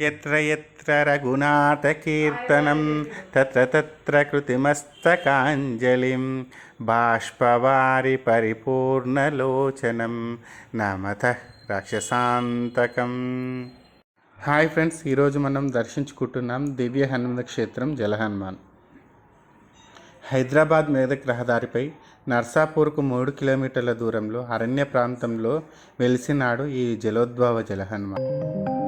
ఎత్ర ఎత్ర రఘునాథకీర్తనం తత్ర తత్ర కృతిమస్తకాంజలిం బాష్పవారి పరిపూర్ణలోచనం నమత రాక్షసాంతకం హాయ్ ఫ్రెండ్స్ ఈరోజు మనం దర్శించుకుంటున్నాం దివ్య హనుమంత క్షేత్రం జలహనుమాన్ హైదరాబాద్ మెదక్ రహదారిపై నర్సాపూర్కు మూడు కిలోమీటర్ల దూరంలో అరణ్య ప్రాంతంలో వెలిసినాడు ఈ జలోద్భవ జలహనుమాన్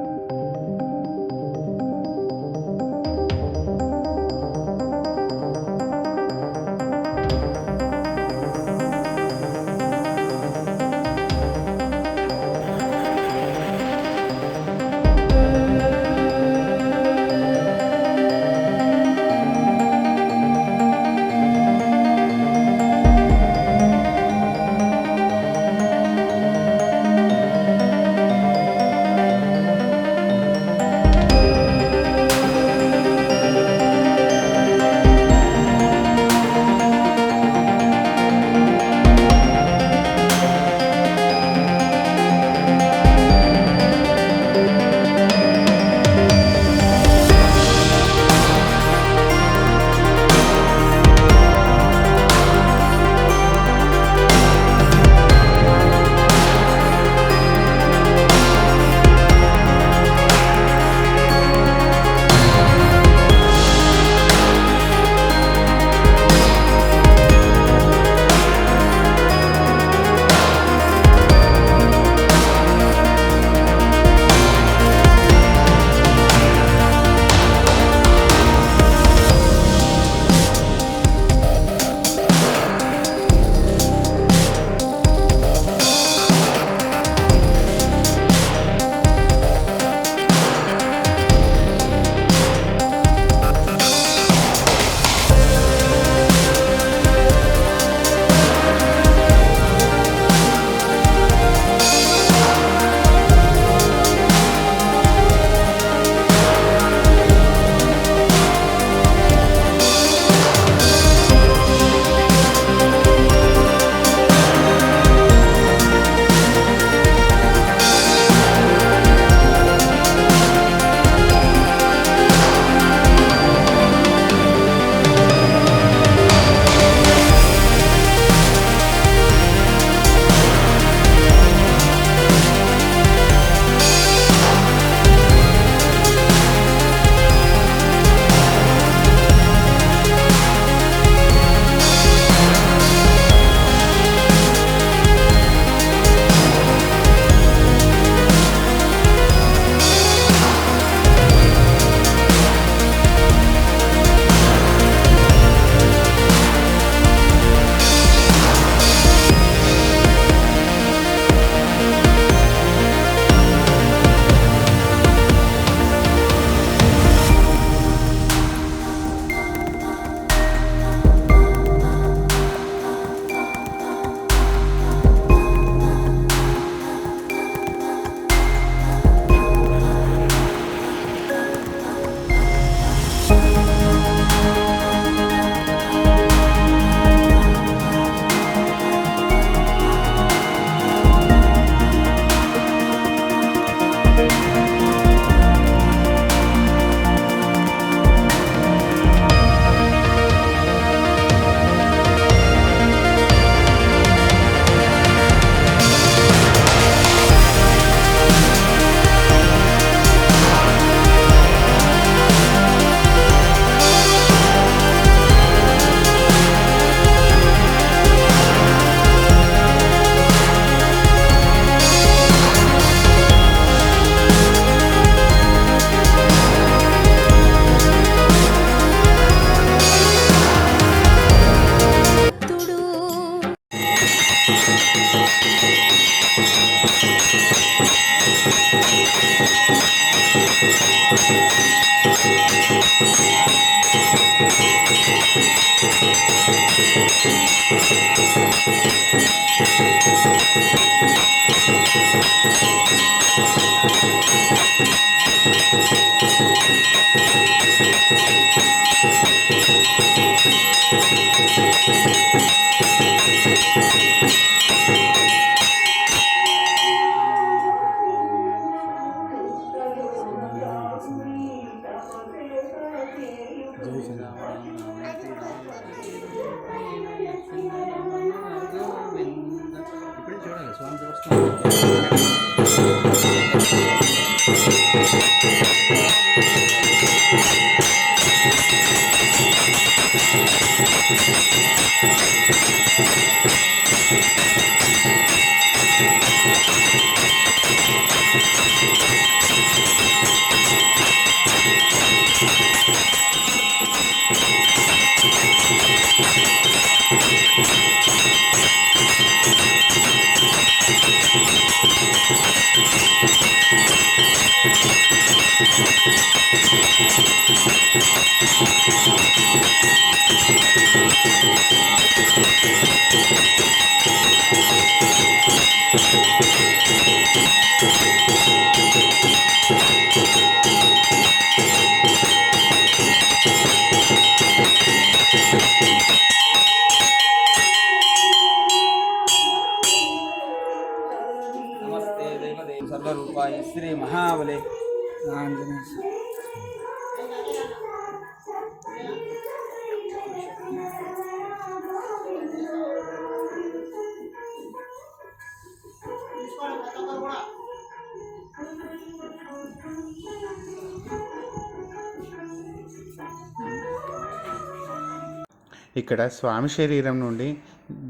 ఇక్కడ స్వామి శరీరం నుండి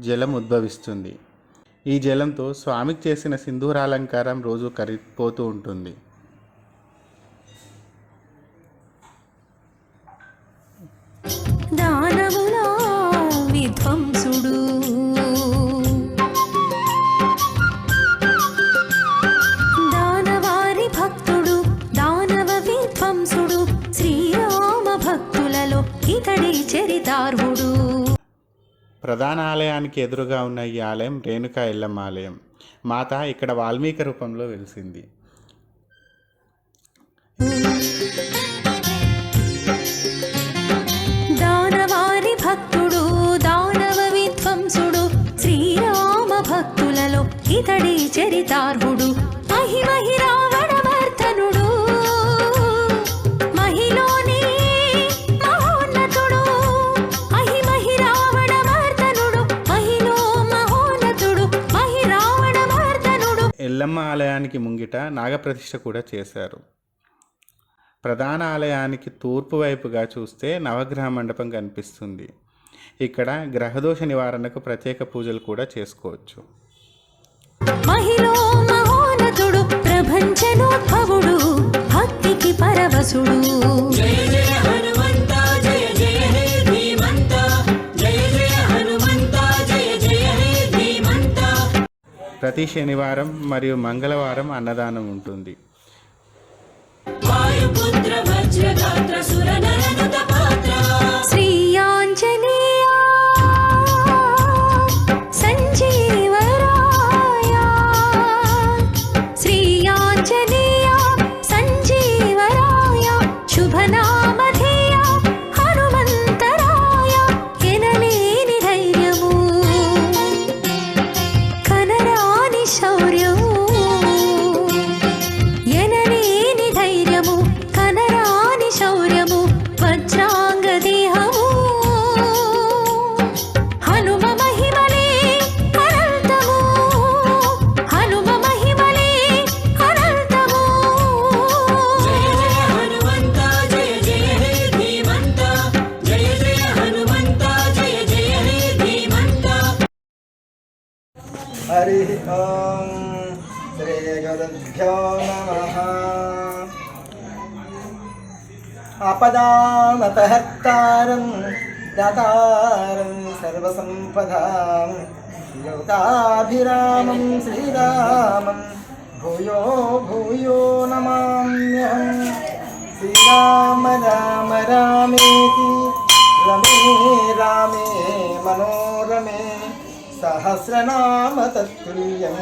జలం ఉద్భవిస్తుంది. ఈ జలంతో స్వామికి చేసిన సింధూరాలంకారం రోజు కరిగిపోతూ ఉంటుంది. ప్రధాన ఆలయానికి ఎదురుగా ఉన్న ఈ ఆలయం రేణుకా ఎల్లమ్మ ఆలయం. మాత ఇక్కడ వాల్మీకి రూపంలో వెలిసింది. దానవారి భక్తుడు దానవ విధ్వంసుడు శ్రీరామ భక్తులలో ఇతడి చరితార్హుడు. మహిమహిరా ఎల్లమ్మ ఆలయానికి ముంగిట నాగప్రతిష్ఠ కూడా చేశారు. ప్రధాన ఆలయానికి తూర్పు వైపుగా చూస్తే నవగ్రహ మండపం కనిపిస్తుంది. ఇక్కడ గ్రహదోష నివారణకు ప్రత్యేక పూజలు కూడా చేసుకోవచ్చు. భక్తికి పరవశుడు. ప్రతి శనివారం మరియు మంగళవారం అన్నదానం ఉంటుంది. ఆపదామపహర్తారం దాతారం సర్వసంపదాం లోకాభిరామం శ్రీరామం భూయో భూయో నమామ్యహం శ్రీరామ రామ రామేతి రమే రామే మనోరమే సహస్రనామ తత్తుల్యం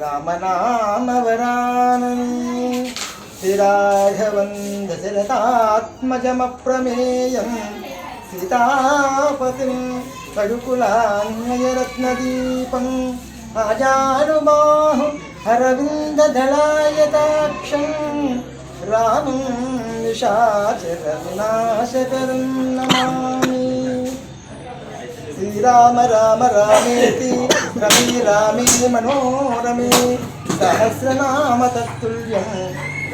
రామనామవరానని శ్రీరాఘవం దశరథాత్మజమప్రమేయం సీతాపతిం పడుకులాన్యరత్నదీపం ఆజానుబాహు అరవిందదళాయతాక్షం రామం నిశాచర వినాశకరం నమామి. శ్రీరామ రామ రామేతి రమే రామే మనోరమే. సహస్రనామ తత్తుల్యం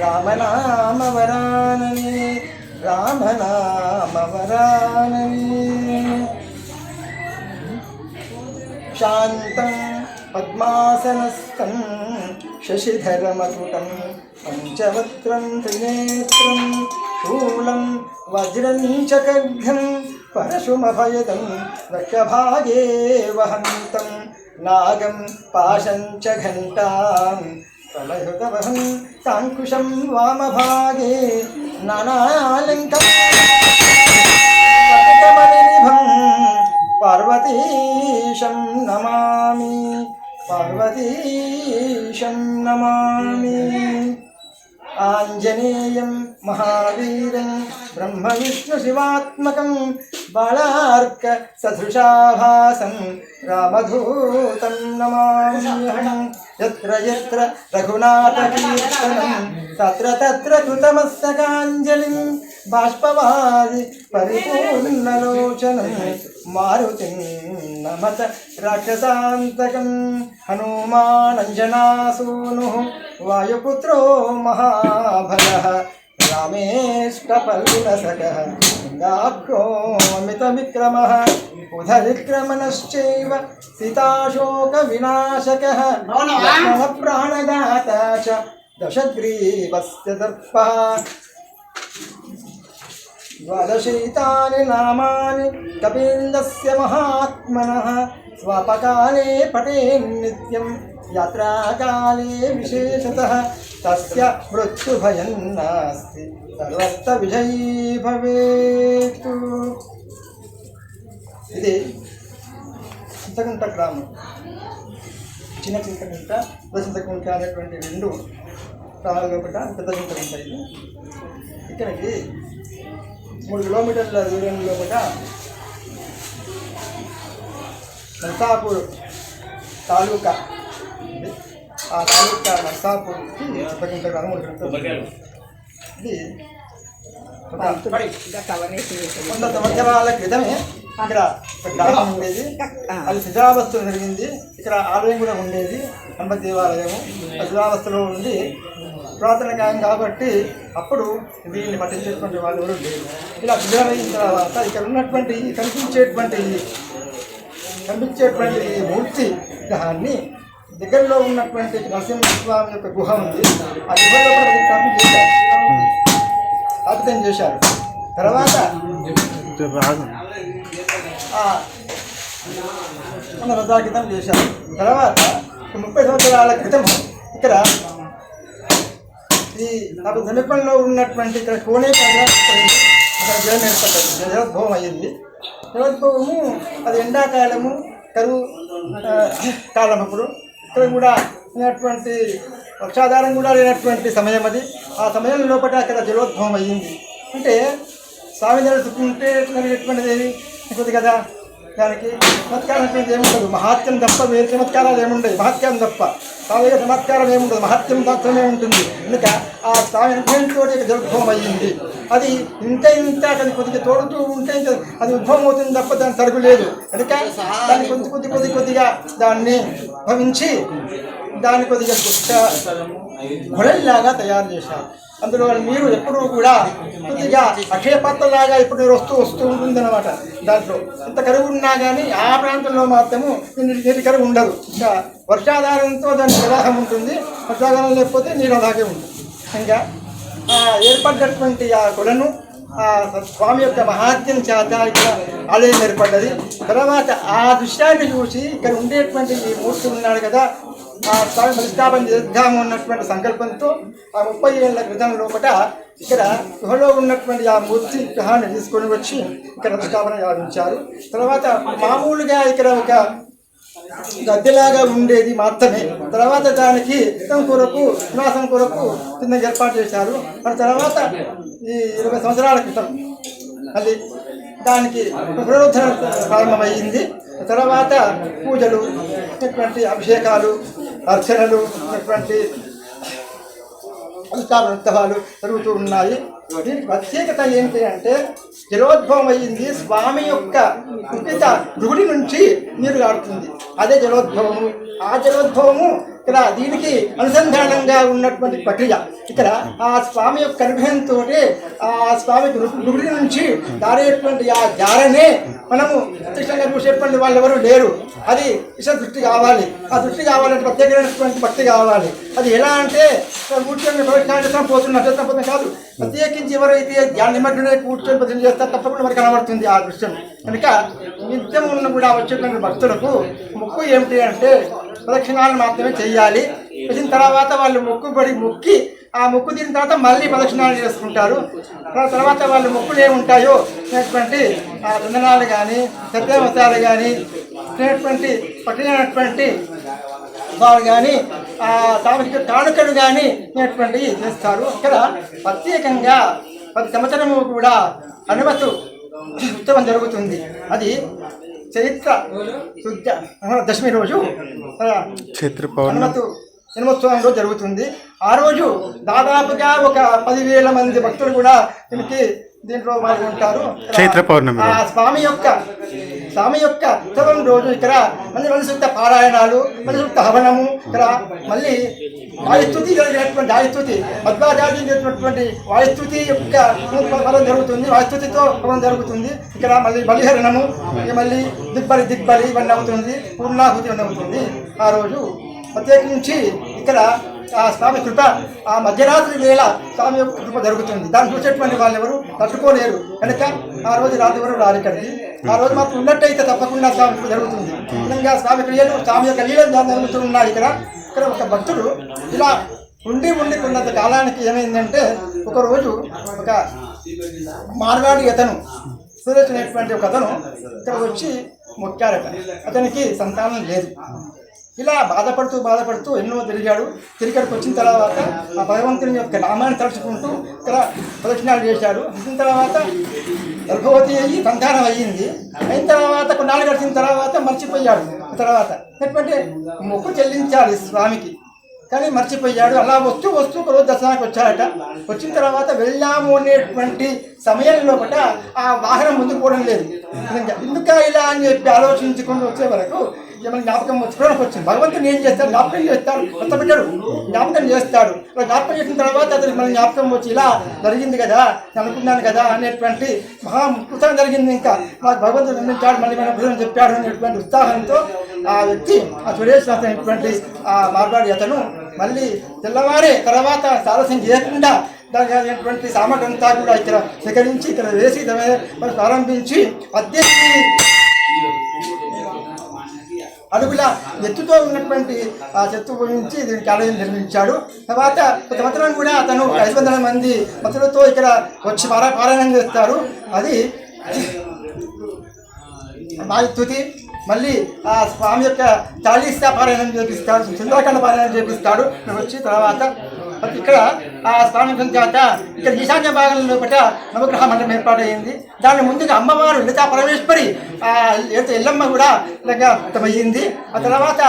రామనామవరానని రామనామవరానని. శాంతం పద్మాసనస్థం శశిధరమకుటం పంచవక్రం త్రినేత్రం శూలం వజ్రం చ ఖడ్గం పరశుమభయదం రక్షభాగే వహంతం నాగం పాశం చ ఘంటాం. ప్రళయృతవహం కాంకుశం వామభాగే నానాలంకమణినిభం పార్వతీశం నమామి పార్వతీశం నమామి. ఆంజనేయం మహావీరం బ్రహ్మ విష్ణు శివాత్మకం బాళార్క సదృశాభాసం రామధూతం నమామ్యహం యత్ర యత్ర రఘునాథకీర్తనం తత్ర తత్ర కృతమస్తకాంజలిం బాష్పవాది పరిపూర్ణలోచనం మారుతిం నమత రాక్షసాంతకం హనుమానంజనాసూను వాయుపుత్రో మహాభగः रामेष्टपल्लिनसकः गाक्षोऽमितविक्रमः उधरिक्रमणश्चैव सिताशोकविनाशकः। प्राणदाता च दशग्रीवस्य दर्पः। द्वादशीतानि नामानि कपीन्दस्य महात्मनः। पठेन्नित्यम् యాత్రాకాలే విశేషతः తస్య మృత్యుభయం నాస్తి సర్వత్ర విజయీ భవేత్ ఇది చింతకుంట గ్రామం చిన్న చింతకుంట పెద్ద చింతకుంట అనేటువంటి రెండు గ్రామాలు లోపల పెద్ద చింతకుంట ఇది ఇక్కడికి మూడు కిలోమీటర్ల దూరంలో కూడా నర్సాపూర్ తాలూకా ఆ తాలూకా నర్సాపూర్కి మూడు కిలోమీటర్లు ఇది వంద సంవత్సరాల క్రితమే ఇక్కడ గ్రామం ఉండేది. అది శిథిలావస్థలో జరిగింది. ఇక్కడ ఆలయం కూడా ఉండేది. హనుమ దేవాలయము ఆ శిథిలావస్థలో ఉండి పురాతన కాలం కాబట్టి అప్పుడు దీన్ని పట్టించేటువంటి వాళ్ళు ఎవరు లేరు. ఇలా శిథిలమైన తర్వాత ఇక్కడ ఉన్నటువంటి ఈ కనిపించేటువంటి కనిపించేటువంటి ఈ మూర్తి విగ్రహాన్ని దగ్గరలో ఉన్నటువంటి నరసింహస్వామి యొక్క గుహ ఉంది. ఆ గుహలో కూడా చేశారు. స్థాపితం చేశారు. తర్వాత మన రథాకితం చేశారు. తర్వాత ముప్పై సంవత్సరాల క్రితం ఇక్కడ ఈ నాకు సమీపంలో ఉన్నటువంటి ఇక్కడ అక్కడ జలం ఏర్పడ్డది. జలోద్భవం అయ్యింది. జలోద్భవము అది ఎండాకాలము కరువు కాలం అప్పుడు ఇక్కడ కూడా లేనటువంటి వర్షాధారం కూడా లేనటువంటి సమయం అది. ఆ సమయం లోపల అక్కడ జలోద్భవం అయ్యింది అంటే స్వామి జలుసుకుంటే ఎటువంటిది ఏది? ఉంటుంది కదా? దానికి చమత్కారం అంటే ఏముండదు. మహాత్యం తప్ప వేరు చమత్కారాలు ఏముండవు. మహత్యం తప్ప స్వామి చమత్కారం ఏముండదు. మహత్యం మాత్రమే ఉంటుంది. కనుక ఆ స్వామి అనుభవంతో జలుద్భవం అయ్యింది అది ఇంత ఇంత అది కొద్దిగా తోడుతూ ఉంటే అది ఉద్భవం అవుతుంది తప్ప దాని సరుకు లేదు. కనుక దాన్ని కొద్ది కొద్ది కొద్ది కొద్దిగా దాన్ని భవించి దాన్ని కొద్దిగా గుడల్లాగా తయారు చేశారు. అందులో నీరు ఎప్పుడూ కూడా కొద్దిగా అక్షయ పాత్రలాగా ఇప్పుడు వస్తూ వస్తూ ఉంటుంది అనమాట దాంట్లో. ఇంత కరువు ఉన్నా కానీ ఆ ప్రాంతంలో మాత్రము నీటి కరువు ఉండదు. ఇంకా వర్షాధారంతో దాని ప్రవాహం ఉంటుంది. వర్షాధారం లేకపోతే నీరు అలాగే ఉంటుంది. ఇంకా ఏర్పడ్డటువంటి ఆ కొలను ఆ స్వామి యొక్క మహాత్యం చేత ఇక్కడ ఆలయం ఏర్పడ్డది. తర్వాత ఆ దృశ్యాన్ని చూసి ఇక్కడ ఉండేటువంటి ఈ మూర్తి ఉన్నాడు కదా ఆ స్వామి ప్రతిష్టాపన చేద్దాము అన్నటువంటి సంకల్పంతో ఆ ముప్పై ఏళ్ళ క్రితం లోపల ఇక్కడ గుహలో ఉన్నటువంటి ఆ మూర్తి విగ్రహాన్ని తీసుకొని వచ్చి ఇక్కడ ప్రతిష్టాపన గావించారు తర్వాత మామూలుగా ఇక్కడ ఒక గద్దెలాగా ఉండేది మాత్రమే. తర్వాత దానికి యుద్ధం కొరకు నివాసం కొరకు కింద ఏర్పాటు చేశారు. మరి తర్వాత ఈ ఇరవై సంవత్సరాల క్రితం మళ్ళీ దానికి పునరుద్ధరణ ప్రారంభమయ్యింది తర్వాత పూజలు ఇటువంటి అభిషేకాలు అర్చనలు ఉన్నటువంటి అనుష్ఠాన ఉత్సవాలు జరుగుతూ ఉన్నాయి దీనికి ప్రత్యేకత ఏంటి అంటే జలోద్భవం అయ్యింది స్వామి యొక్క కుపిత గుడి నుంచి నీరు కాడుతుంది అదే జలోద్భవము. ఆ జలోద్భవము ఇక్కడ దీనికి అనుసంధానంగా ఉన్నటువంటి ప్రక్రియ. ఇక్కడ ఆ స్వామి యొక్క అనుగ్రహంతో ఆ స్వామి గుడి నుంచి దారేటువంటి ఆ జారనే మనము ప్రత్యక్షంగా చూసేటువంటి వాళ్ళు ఎవరు లేరు. అది విష దృష్టి కావాలి. ఆ దృష్టి కావాలంటే ప్రత్యేకమైనటువంటి భక్తి కావాలి. అది ఎలా అంటే కూర్చొని ప్రవేశం పోతున్న చేస్తాం కాదు. ప్రత్యేకించి ఎవరైతే ధ్యాన నిమగ్నమై కూర్చొని ప్రజలు చేస్తారు తప్పకుండా మనకి కనబడుతుంది ఆ దృశ్యం. కనుక నిత్యం ఉన్న కూడా వచ్చేటువంటి భక్తులకు ముక్కు ఏమిటి అంటే ప్రదక్షిణాలు మాత్రమే చేయాలి. చేసిన తర్వాత వాళ్ళు మొక్కుబడి మొక్కి ఆ మొక్కు తీరిన తర్వాత మళ్ళీ ప్రదక్షిణాలు చేసుకుంటారు. తర్వాత వాళ్ళు మొక్కులు ఏముంటాయో అనేటువంటి ఆ వందనాలు కానీ సత్యావతాలు కానీ అనేటువంటి పట్టినటువంటి వారు కానీ ఆ సామాజిక కానుకలు కానీ అనేటువంటివి చేస్తారు. ఇక్కడ ప్రత్యేకంగా ప్రతి సంవత్సరము కూడా అనుమతు ఉత్సవం జరుగుతుంది. అది చైత్ర శుద్ధ దశమి రోజు. చైత్ర హనుమతు జన్మోత్సవం రోజు జరుగుతుంది. ఆ రోజు దాదాపుగా ఒక పదివేల మంది భక్తులు కూడా దీనికి దీంట్లో పాల్గొంటారు. చైత్ర పౌర్ణమి ఆ స్వామి యొక్క స్వామి యొక్క ఉత్సవం రోజు ఇక్కడ మళ్ళీ మనుసూక్త పారాయణాలు మనుసూక్త హవనము ఇక్కడ మళ్ళీ వాయుస్థుతి జరిగినటువంటి వాయుస్థుతి మధ్వాచార్యున్నటువంటి వాయుస్థుతి యొక్క పదం జరుగుతుంది. వాయుస్థుతితో పదం జరుగుతుంది. ఇక్కడ మళ్ళీ బలిహరణము మళ్ళీ దిబ్బలి దిబ్బలి ఇవన్నీ అవుతుంది. పూర్ణాహుతి అవుతుంది. ఆ రోజు ప్రత్యేకించి ఇక్కడ ఆ స్వామి కృప ఆ మధ్యరాత్రి వేళ స్వామి యొక్క కృప జరుగుతుంది. దాన్ని చూసేటువంటి వాళ్ళు ఎవరు? తట్టుకోలేరు. కనుక ఆ రోజు రాత్రి ఎవరు రారు ఆ రోజు మాత్రం ఉన్నట్టయితే తప్పకుండా స్వామి కృప జరుగుతుంది. విధంగా స్వామి క్రియలు స్వామి యొక్క లీలలు జరుగుతున్నాయి ఇక్కడ. ఇక్కడ ఒక భక్తుడు ఇలా ఉండి ఉండి కొన్నంత కాలానికి ఏమైందంటే ఒకరోజు ఒక మార్వాడి అతను సురేష్ అనేటువంటి ఒక అతను ఇక్కడ వచ్చి మొక్కారట. అతనికి సంతానం లేదు. ఇలా బాధపడుతూ బాధపడుతూ ఎన్నో తిరిగాడు. తిరిగడికి వచ్చిన తర్వాత ఆ భగవంతుని యొక్క నామాన్ని తలుచుకుంటూ ఇక్కడ ప్రదక్షిణాలు చేశాడు. వచ్చిన తర్వాత గర్భవతి అయ్యి సంతానం అయ్యింది. అయిన తర్వాత కొన్నాళ్ళు గడిచిన తర్వాత మర్చిపోయాడు. తర్వాత ఎందుకంటే మొక్కు చెల్లించాలి స్వామికి. కానీ మర్చిపోయాడు. అలా వస్తూ వస్తూ ఒకరోజు దర్శనానికి వచ్చాడట. వచ్చిన తర్వాత వెళ్ళాము అనేటువంటి సమయం లోపల ఆ వాహనం ముందుకు పోవడం లేదు. ఇంకా ఎందుక ఇలా అని చెప్పి ఆలోచించుకుంటూ వచ్చే వరకు ఏమైనా జ్ఞాపకం చూడడానికి వచ్చింది. భగవంతుని ఏం చేస్తాడు? జ్ఞాపకం చేస్తాడు. కొత్త బిడ్డడు. జ్ఞాపకం చేస్తాడు. ఇలా జ్ఞాపకం చేసిన తర్వాత అతనికి మన జ్ఞాపకం వచ్చి ఇలా జరిగింది కదా నేను అనుకున్నాను కదా అనేటువంటి మహా ఉత్సాహం జరిగింది ఇంకా. మా భగవంతుడు నిర్మించాడు మళ్ళీ మన భుజం చెప్పాడు అనేటువంటి ఉత్సాహంతో ఆ వ్యక్తి ఆ సురేష్ నాథ్ అనేటువంటి ఆ మార్గాడి అతను మళ్ళీ తెల్లవారే తర్వాత సారస్యం చేయకుండా దానికి అయినటువంటి అంతా కూడా ఇక్కడ సేకరించి ఇక్కడ వేసి ప్రారంభించి పద్దెనిమిది అడుగుల ఎత్తుతో ఉన్నటువంటి ఆ చెత్త గురించి దీనికి ఆలయం నిర్మించాడు. తర్వాత ఒక సంవత్సరం కూడా అతను ఐదు వందల మంది భక్తులతో ఇక్కడ వచ్చి పారా పారాయణం చేస్తారు. అది వాయుతుతి మళ్ళీ ఆ స్వామి యొక్క చాలీసా పారాయణం చేపిస్తాడు సుందరకాండ పారాయణం చేపిస్తాడు. వచ్చి తర్వాత ఇక్కడ ఆ స్థానం తర్వాత ఇక్కడ ఈశాన్య భాగంలో లోపల నవగ్రహ ఏర్పాటు ఏర్పాటైంది దాని ముందుగా అమ్మవారు లలితా పరమేశ్వరి ఎల్లమ్మ కూడా ఇలాగా ఆ తర్వాత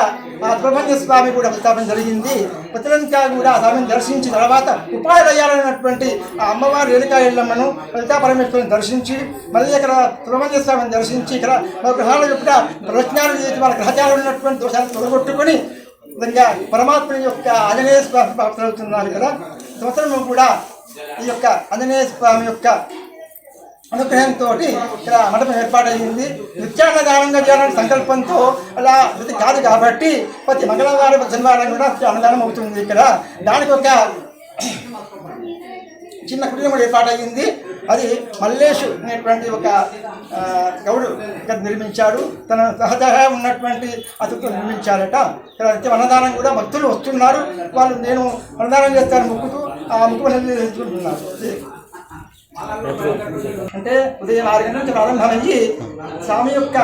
ఆ సుబ్రహ్మణ్య స్వామి కూడా ప్రతాపం జరిగింది. ప్రతిలంతా కూడా స్వామిని దర్శించిన తర్వాత ఉపాధ్యాయులైనటువంటి ఆ అమ్మవారు రేణుకా ఎల్లమ్మను లలితా పరమేశ్వరిని దర్శించి మళ్ళీ ఇక్కడ సుబ్రహ్మణ్య స్వామిని దర్శించి ఇక్కడ గ్రహాల యొక్క ప్రవచనాలు చేసి వాళ్ళ గ్రహచారాలు ఉన్నటువంటి దోషాలను తొలగొట్టుకొని విధంగా పరమాత్మ యొక్క ఆంజనేయ స్వామి ప్రాప్తులవుతున్నారు కదా సంవత్సరం కూడా ఈ యొక్క ఆంజనేయ స్వామి యొక్క అనుగ్రహంతో ఇక్కడ మండపం ఏర్పాటైంది. నిత్యాన్నదానంగా చేయాలనే సంకల్పంతో అలా ఇది కాదు కాబట్టి ప్రతి మంగళవారం శనివారం కూడా అన్నదానం అవుతుంది ఇక్కడ. దానికి ఒక చిన్న కుటుంబం ఏర్పాటయ్యింది అది మల్లేషు అనేటువంటి ఒక గౌడు ఇక్కడ నిర్మించాడు. తన సహజగా ఉన్నటువంటి అతిథులు నిర్మించారట. ఇక్కడ అన్నదానం కూడా భక్తులు వస్తున్నారు. వాళ్ళు నేను అన్నదానం చేస్తాను ముక్కుతూ ఆ అంటే ఉదయం ఆరు గంటల నుంచి ప్రారంభమయ్యి స్వామి యొక్క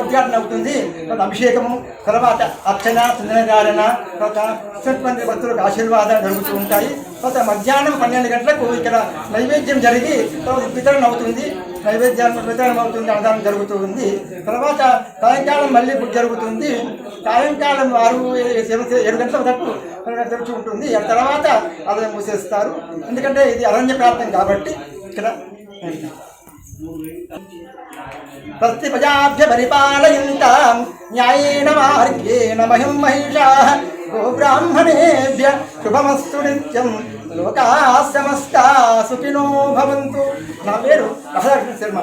ఉద్ఘాటన అవుతుంది. తర్వాత అభిషేకము తర్వాత అర్చన చిందనధారణ తర్వాత మంది భక్తులకు ఆశీర్వాదాలు జరుగుతూ ఉంటాయి. తర్వాత మధ్యాహ్నం పన్నెండు గంటలకు ఇక్కడ నైవేద్యం జరిగి తర్వాత వితరణ అవుతుంది. నైవేద్యం వితరణ అవుతుంది అన్నదానం జరుగుతూ ఉంది తర్వాత సాయంకాలం మళ్ళీ పూజ జరుగుతుంది. సాయంకాలం ఆరు ఏడు ఏడు గంటల వరకు తెరిచి ఉంటుంది. ఆ తర్వాత ఆలయం మూసేస్తారు. ఎందుకంటే ఇది అరణ్య ప్రాంతం కాబట్టి ఇక్కడ ప్రతిపజాభ్య పరిపాలయంతాం న్యాయేన మార్గేణ మహిం మహిషా గోబ్రాహ్మణేభ్య శుభమస్తు నిత్యం. లోకా సమస్త సుఖినో భవంతు. నా పేరు రాధాకృష్ణ శర్మ.